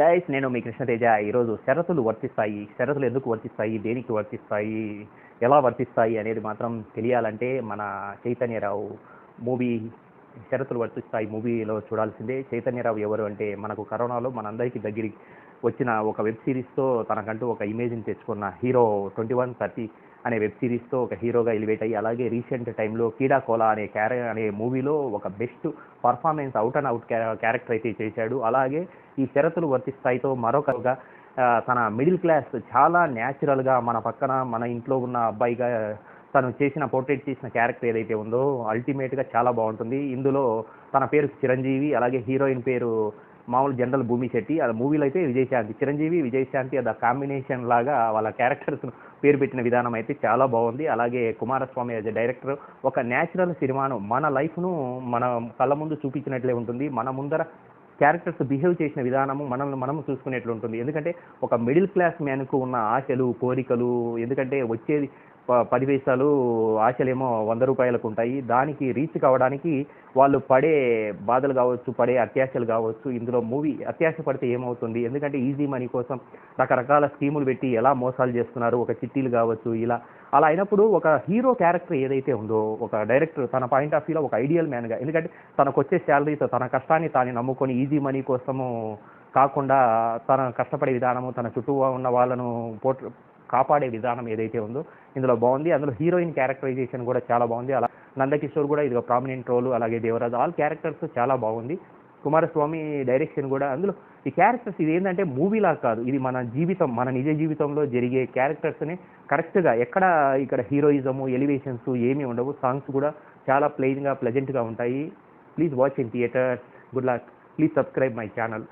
Guys నేను మీ కృష్ణతేజ ఈరోజు షరతులు వర్తిస్తాయి. షరతులు ఎందుకు వర్తిస్తాయి? దేనికి వర్తిస్తాయి? ఎలా వర్తిస్తాయి అనేది మాత్రం తెలియాలంటే మన చైతన్యరావు మూవీ షరతులు వర్తిస్తాయి మూవీలో చూడాల్సిందే. చైతన్యరావు ఎవరు అంటే మనకు కరోనాలో మనందరికీ దగ్గరికి వచ్చిన ఒక వెబ్ సిరీస్తో తనకంటూ ఒక ఇమేజ్ని తెచ్చుకున్న హీరో ట్వంటీ వన్ థర్టీ అనే వెబ్ సిరీస్తో ఒక హీరోగా ఎలివేట్ అయ్యి అలాగే రీసెంట్ టైంలో కీడా కోలా అనే క్యార అనే మూవీలో ఒక best performance out and out character అయితే చేశాడు. అలాగే ఈ షరతులు వర్తిస్తాయితో మరొకగా తన మిడిల్ క్లాస్ చాలా న్యాచురల్గా మన పక్కన మన ఇంట్లో ఉన్న అబ్బాయిగా తను చేసిన పోర్ట్రేట్ చేసిన క్యారెక్టర్ ఏదైతే ఉందో అల్టిమేట్గా చాలా బాగుంటుంది. ఇందులో తన పేరు చిరంజీవి అలాగే హీరోయిన్ పేరు మామూలు జనరల్ భూమి శెట్టి ఆ మూవీలో అయితే విజయశాంతి చిరంజీవి విజయశాంతి అది కాంబినేషన్ లాగా వాళ్ళ క్యారెక్టర్స్ పేరు పెట్టిన విధానం అయితే చాలా బాగుంది. అలాగే కుమారస్వామి యాజ్ డైరెక్టర్ ఒక న్యాచురల్ సినిమాను మన లైఫ్ను మన కళ్ళ ముందు చూపించినట్లే ఉంటుంది. మన ముందర క్యారెక్టర్స్ బిహేవ్ చేసిన విధానము మనల్ని మనం చూసుకునేట్లు ఉంటుంది. ఎందుకంటే ఒక మిడిల్ క్లాస్ మ్యాన్కు ఉన్న ఆశలు కోరికలు ఎందుకంటే వచ్చేది పది పైసాలు ఆశలేమో వంద రూపాయలకు ఉంటాయి. దానికి రీచ్ కావడానికి వాళ్ళు పడే బాధలు కావచ్చు పడే అత్యాశలు కావచ్చు ఇందులో మూవీ అత్యాశ పడితే ఏమవుతుంది? ఎందుకంటే ఈజీ మనీ కోసం రకరకాల స్కీములు పెట్టి ఎలా మోసాలు చేస్తున్నారు? ఒక చిట్టీలు కావచ్చు ఇలా. అలా అయినప్పుడు ఒక హీరో క్యారెక్టర్ ఏదైతే ఉందో ఒక డైరెక్టర్ తన పాయింట్ ఆఫ్ వ్యూలో ఒక ఐడియల్ మ్యాన్గా ఎందుకంటే తనకు వచ్చే శాలరీతో తన కష్టాన్ని తాను నమ్ముకొని ఈజీ మనీ కోసము కాకుండా తన కష్టపడే విధానము తన చుట్టూ ఉన్న వాళ్ళను పోట్ కాపాడే విధానం ఏదైతే ఉందో ఇందులో బాగుంది. అందులో హీరోయిన్ క్యారెక్టరైజేషన్ కూడా చాలా బాగుంది. అలా నందకిషోర్ కూడా ఇది ప్రామినెంట్ రోల్ అలాగే దేవరాజ్ ఆల్ క్యారెక్టర్స్ చాలా బాగుంది. కుమారస్వామి డైరెక్షన్ కూడా అందులో ఈ క్యారెక్టర్స్ ఇది ఏంటంటే మూవీలా కాదు. ఇది మన జీవితం మన నిజ జీవితంలో జరిగే క్యారెక్టర్స్ని కరెక్ట్గా ఎక్కడ ఇక్కడ హీరోయిజము ఎలివేషన్స్ ఏమీ ఉండవు. సాంగ్స్ కూడా చాలా ప్లెయిన్గా ప్లెజెంట్గా ఉంటాయి. Please watch in theatre good luck please subscribe my channel